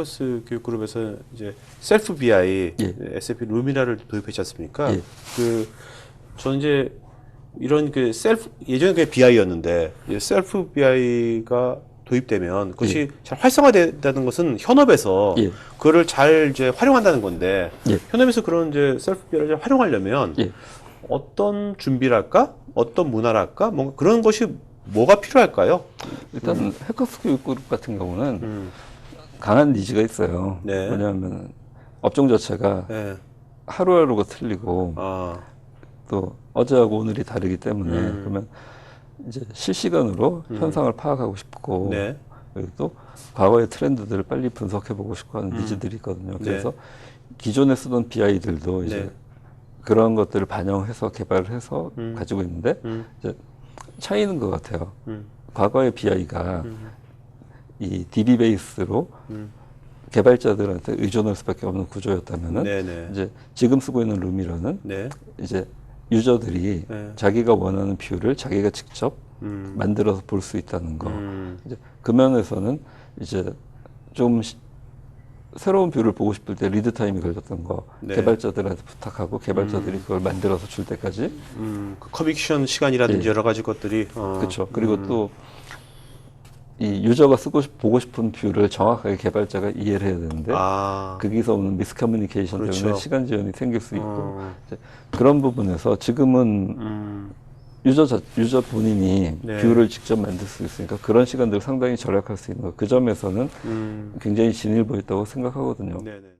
해커스 교육 그룹에서 이제 셀프 BI, 예. SAP 루미나를 도입했지 않습니까? 예. 그 저는 이제 이런 그 셀프 예전에 그게 BI였는데 셀프 BI가 도입되면 그것이 잘 활성화된다는 것은 현업에서 예. 그거를 잘 이제 활용한다는 건데 예. 현업에서 그런 이제 셀프 BI를 잘 활용하려면 예. 어떤 준비랄까, 어떤 문화랄까, 뭔가 그런 것이 뭐가 필요할까요? 일단 해커스 교육 그룹 같은 경우는 음. 강한 니즈가 있어요. 네. 왜냐하면 업종 자체가 네. 하루하루가 틀리고 아, 또 어제하고 오늘이 다르기 때문에 음. 그러면 이제 실시간으로 현상을 파악하고 싶고 네. 그리고 또 과거의 트렌드들을 빨리 분석해 보고 싶어 하는 음. 니즈들이 있거든요. 네. 그래서 기존에 쓰던 BI들도 이제 네. 그런 것들을 반영해서 개발을 해서 음. 가지고 있는데 음, 이제 차이는 것 같아요. 음, 과거의 BI가 음, 이 DB 베이스로 음. 개발자들한테 의존할 수밖에 없는 구조였다면은 네네. 이제 지금 쓰고 있는 루미러는 네. 이제 유저들이 네. 자기가 원하는 뷰를 자기가 직접 음. 만들어서 볼 수 있다는 거. 음. 이제 그 면에서는 이제 좀 시- 새로운 뷰를 보고 싶을 때 리드 타임이 걸렸던 거 네. 개발자들한테 부탁하고 개발자들이 그걸 만들어서 줄 때까지 음, 그 커믹션 시간이라든지 예. 여러 가지 것들이 어, 그렇죠. 그리고 음, 또 이 유저가 쓰고 싶, 보고 싶은 뷰를 정확하게 개발자가 이해를 해야 되는데 아, 거기서 오는 미스커뮤니케이션 그렇죠. 때문에 시간 지연이 생길 수 있고 어, 이제 그런 부분에서 지금은 음, 유저 자, 유저 본인이 네. 뷰를 직접 만들 수 있으니까 그런 시간들을 상당히 절약할 수 있는 거. 그 점에서는 음, 굉장히 진일보했다고 생각하거든요. 네네.